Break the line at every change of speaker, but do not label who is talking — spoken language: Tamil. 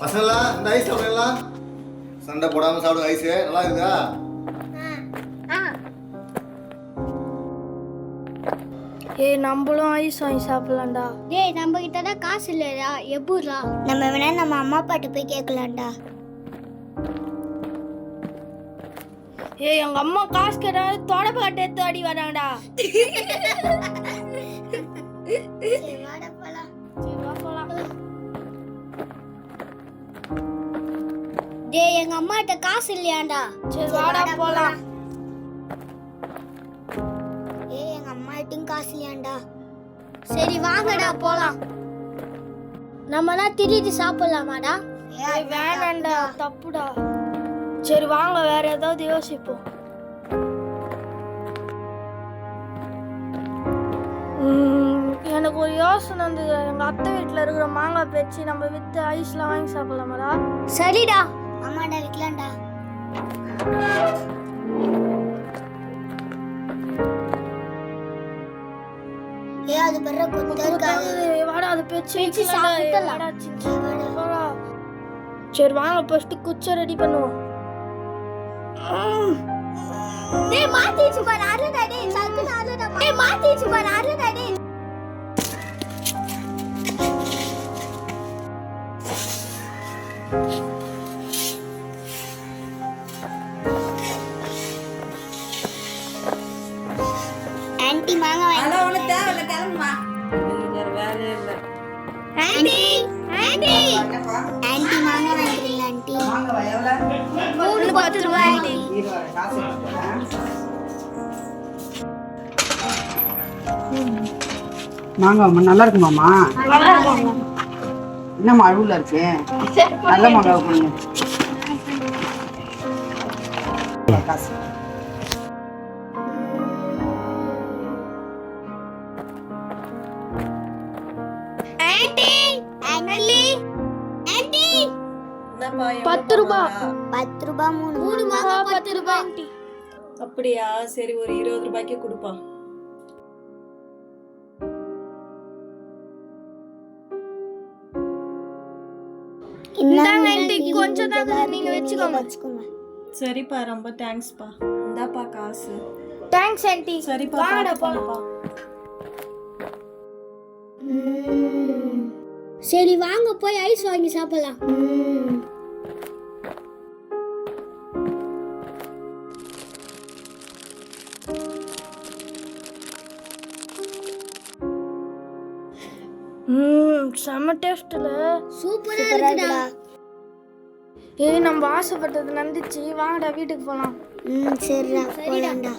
அந்த ஐஸ் சாப்பிடலாம் சண்டை போடாம சாப்பிடுங்க ஐஸ். நல்லா இருக்குதா?
ஏய் நம்மளும் ஐஸ் வாங்கி சாப்பிடலாம்டா.
டேய் நம்ம கிட்ட தான் காசு இல்லையா எப்படிரா நம்ம வேணா நம்ம அம்மா அப்பாட்ட போய் கேட்கலாம்டா.
ஏய் எங்க அம்மா காசு கேட்டாலும் தொடப்ப கட்ட எடுத்து அடி வராங்கடா.
டேய் எங்க அம்மாட்ட காசு இல்லையாண்டா?
சரி வாடா போலாம்.
ஏய் எங்க அம்மாட்டையும் காசு இல்லையாண்டா? சரி வாங்கடா போலாம். நம்மனா திருடி சாப்பிடலாமாடா?
ஏய் வேணாம்டா தப்புடா. சரி வாங்க வேற ஏதாவது யோசிப்போம். எனக்கு ஒரு யோசனை இருந்தது எங்க அத்தை வீட்டுல இருக்கிற மாங்காய் பேச்சு நம்ம வித்து ஐஸ்லாம் வாங்கி சாப்பிடலாமாடா?
சரிடா. அம்மாடா விக்கலாம்டா. ஏ அது பெற குத்த இருக்காது.
வாடா அது பேச்சு
சாப்பிடலாம்.
சரி வாங்க ஃபர்ஸ்ட் குச்சை ரெடி பண்ணுவோம்.
டேய் மாத்திச்சு பாரு. அருடா டேய் சக்கு அருடா டேய் மாத்திச்சு பாரு. ஆன்ட்டி மாங்க
அதெல்லாம் ஒன்றும் தேவையில்ல கிளம்புமா? வேற இல்லை
மூணு பத்து ரூபாய்
நல்லா இருக்குமாம்மா என்னம்மா அழுவில் இருக்கு? நல்ல மாங்காய் கொடுங்க காசு.
பத்து ரூபா.
பத்து ரூபாய் மூணு மூணு மாங்க பத்து ரூபாய்
ஆண்டி.
அப்படியா? சரி ஒரு இருபது ரூபாய்க்கு கொடுப்பா.
இந்தாங்க
கொஞ்சம் தாங்க நீங்க வச்சுக்கோங்க.
வச்சுக்கோங்க.
சரிப்பா ரொம்ப தேங்க்ஸ்ப்பா இந்தாப்பா காசு.
Thanks aunty.
சரிப்பா
போலாம்
போங்கப்பா.
சரி வாங்க போய் ஐஸ் வாங்கி சாப்பிடலாம்.
ம் செம்ம டேஸ்ட்ல
சூப்பரா இருக்குடா.
ஏய் நம்ம ஆசைப்பட்டது நடந்துச்சு. வாங்கடா வீட்டுக்கு போலாம்.
ம் சரிடா. போலாம்டா.